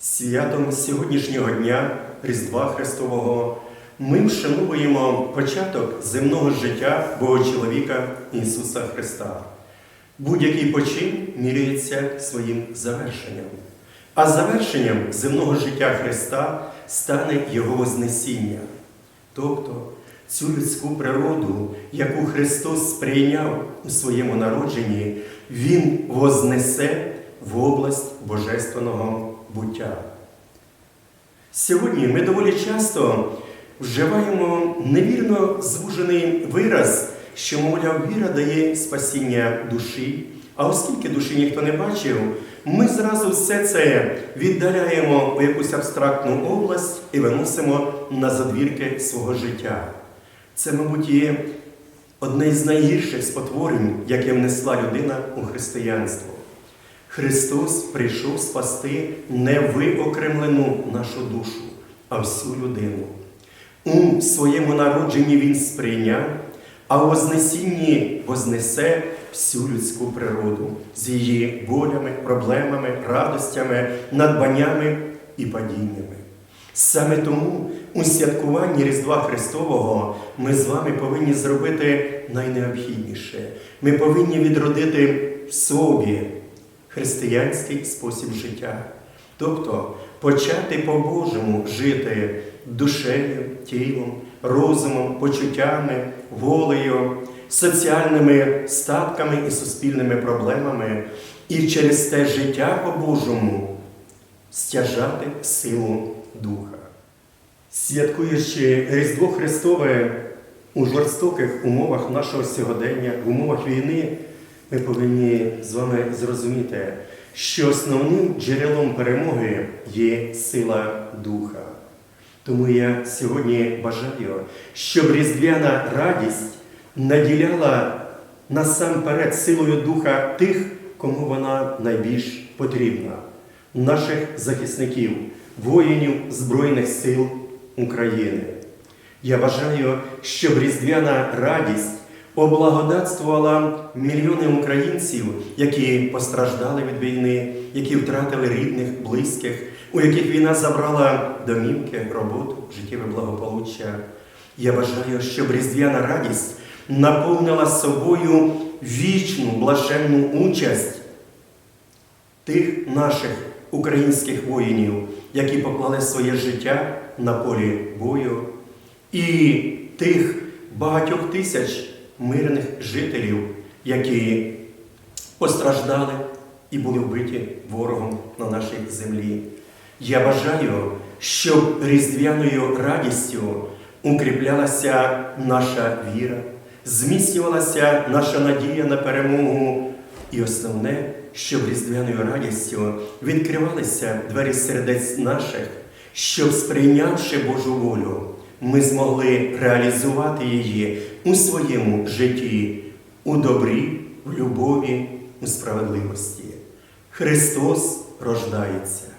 Святом сьогоднішнього дня Різдва Христового ми вшановуємо початок земного життя Бога чоловіка Ісуса Христа. Будь-який почин міряється своїм завершенням. А завершенням земного життя Христа стане Його Вознесіння. Тобто цю людську природу, яку Христос сприйняв у своєму народженні, Він вознесе в область божественного буття. Сьогодні ми доволі часто вживаємо невірно звужений вираз, що, мовляв, віра дає спасіння душі. А оскільки душі ніхто не бачив, ми зразу все це віддаляємо у якусь абстрактну область і виносимо на задвірки свого життя. Це, мабуть, є одне з найгірших спотворень, яке внесла людина у християнство. Христос прийшов спасти не виокремлену нашу душу, а всю людину. У своєму народженні Він сприйняв, а у Вознесінні вознесе всю людську природу з її болями, проблемами, радостями, надбаннями і падіннями. Саме тому у святкуванні Різдва Христового ми з вами повинні зробити найнеобхідніше. Ми повинні відродити в собі християнський спосіб життя. Тобто почати по-божому жити душею, тілом, розумом, почуттями, волею, соціальними статками і суспільними проблемами, і через те життя по-божому стяжати силу Духа. Святкуючи Різдво Христове у жорстоких умовах нашого сьогодення, в умовах війни, ми повинні з вами зрозуміти, що основним джерелом перемоги є сила Духа. Тому я сьогодні бажаю, щоб різдвяна радість наділяла насамперед силою Духа тих, кому вона найбільш потрібна, наших захисників, воїнів Збройних сил України. Я бажаю, щоб різдвяна радість облагодатствувала мільйони українців, які постраждали від війни, які втратили рідних, близьких, у яких війна забрала домівки, роботу, життєве благополуччя. Я бажаю, щоб різдвяна радість наповнила собою вічну блаженну участь тих наших українських воїнів, які поклали своє життя на полі бою, і тих багатьох тисяч мирних жителів, які постраждали і були вбиті ворогом на нашій землі. Я бажаю, щоб різдвяною радістю укріплялася наша віра, зміцнювалася наша надія на перемогу. І основне, щоб різдвяною радістю відкривалися двері сердець наших, щоб, сприйнявши Божу волю, ми змогли реалізувати її у своєму житті, у добрі, в любові, у справедливості. Христос рождається.